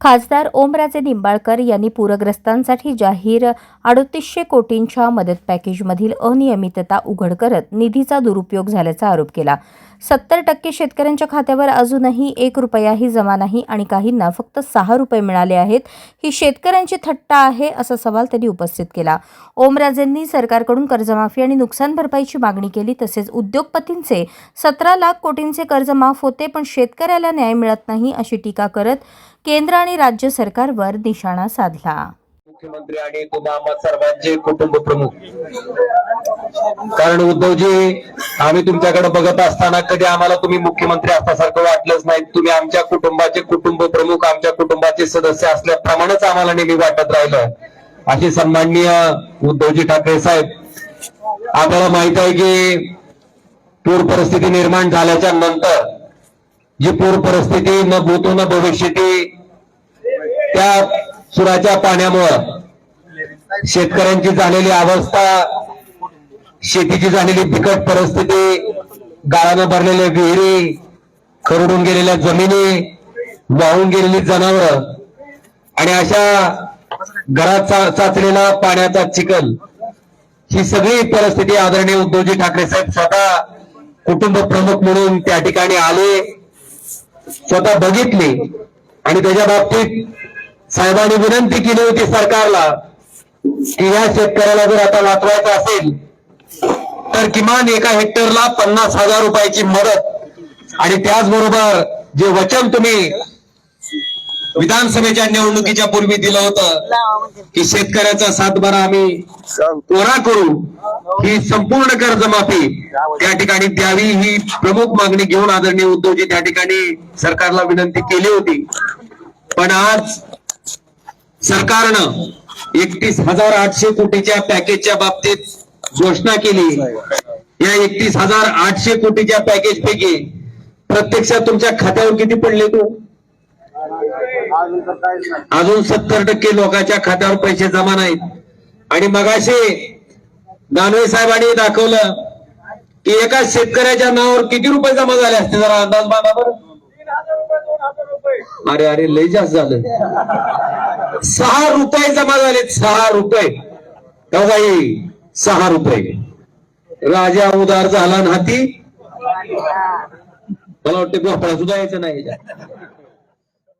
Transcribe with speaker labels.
Speaker 1: खासदार ओमराजे निंबाळकर यांनी पूरग्रस्तांसाठी जाहीर अडतीसशे कोटींच्या मदत पॅकेजमधील अनियमितता उघड करत निधीचा दुरुपयोग झाल्याचा आरोप केला. सत्तर टक्के शेतकऱ्यांच्या खात्यावर अजूनही एक रुपयाही जमा नाही आणि काहींना फक्त सहा रुपये मिळाले आहेत. ही शेतकऱ्यांची थट्टा आहे असा सवाल त्यांनी उपस्थित केला. ओमराजेंनी सरकारकडून कर्जमाफी आणि नुकसान भरपाईची मागणी केली तसेच उद्योगपतींचे सतरा लाख कोटींचे कर्ज माफ होते पण शेतकऱ्याला न्याय मिळत नाही अशी टीका करत केंद्र आणि राज्य सरकारवर निशाणा साधला.
Speaker 2: मुख्यमंत्री आणि तुम्हा आम्हा सर्वांचे कुटुंब प्रमुख. कारण उद्धवजी आम्ही तुमच्याकडे बघत असताना कधी आम्हाला तुम्ही मुख्यमंत्री असल्यासारखं वाटलंच नाही. तुम्ही आमच्या कुटुंबाचे कुटुंब प्रमुख आमच्या कुटुंबाचे सदस्य असल्याप्रमाणेच आम्हाला नेहमी वाटत राहिलं. असे सन्माननीय उद्धवजी ठाकरे साहेब आपल्याला माहीत आहे की पूर परिस्थिती निर्माण झाल्याच्यानंतर जी पूर परिस्थिती न भूतो न भविष्यती त्या सुराच्या पाण्यामुळं. शेतकऱ्यांची झालेली अवस्था शेतीची झालेली बिकट परिस्थिती गाळानं भरलेल्या विहिरी खरडून गेलेल्या जमिनी वाहून गेलेली जनावर आणि अशा घरात चा- साचलेला पाण्याचा चिखल. ही सगळी परिस्थिती आदरणीय उद्धवजी ठाकरे साहेब स्वतः कुटुंब प्रमुख म्हणून त्या ठिकाणी आले स्वतः बघितले आणि त्याच्या बाबतीत साहेबांनी विनंती केली होती सरकारला की या शेतकऱ्याला जर आता वाचवायचं असेल तर किमान एका हेक्टरला पन्नास हजार रुपयाची मदत. आणि त्याचबरोबर जे वचन तुम्ही विधानसभेच्या निवडणुकीच्या पूर्वी दिलं होतं की शेतकऱ्याचा सातबारा आम्ही कोरा करू ही संपूर्ण कर्जमाफी त्या ठिकाणी द्यावी ही प्रमुख मागणी घेऊन आदरणीय उद्धवजी त्या ठिकाणी सरकारला विनंती केली होती. पण आज सरकारनं एकतीस हजार आठशे कोटीच्या पॅकेजच्या बाबतीत घोषणा केली. या एकतीस हजार आठशे कोटीच्या पॅकेज पैकी प्रत्यक्षात तुमच्या खात्यावर किती पडले तो? अजून सत्तर टक्के लोकांच्या खात्यावर पैसे जमा नाहीत. आणि मगाशी दानवे साहेबांनी दाखवलं की एका शेतकऱ्याच्या नावावर किती रुपये जमा झाले असते? जरा अंदाज बांधा बरं. अरे अरे लय जास्त झालं. सहा रुपये जमा झालेत सहा रुपये. का बाई सहा रुपये. राजा उदार झाला ना हाती. मला वाटतं गोपाळा सुद्धा यायचं नाही.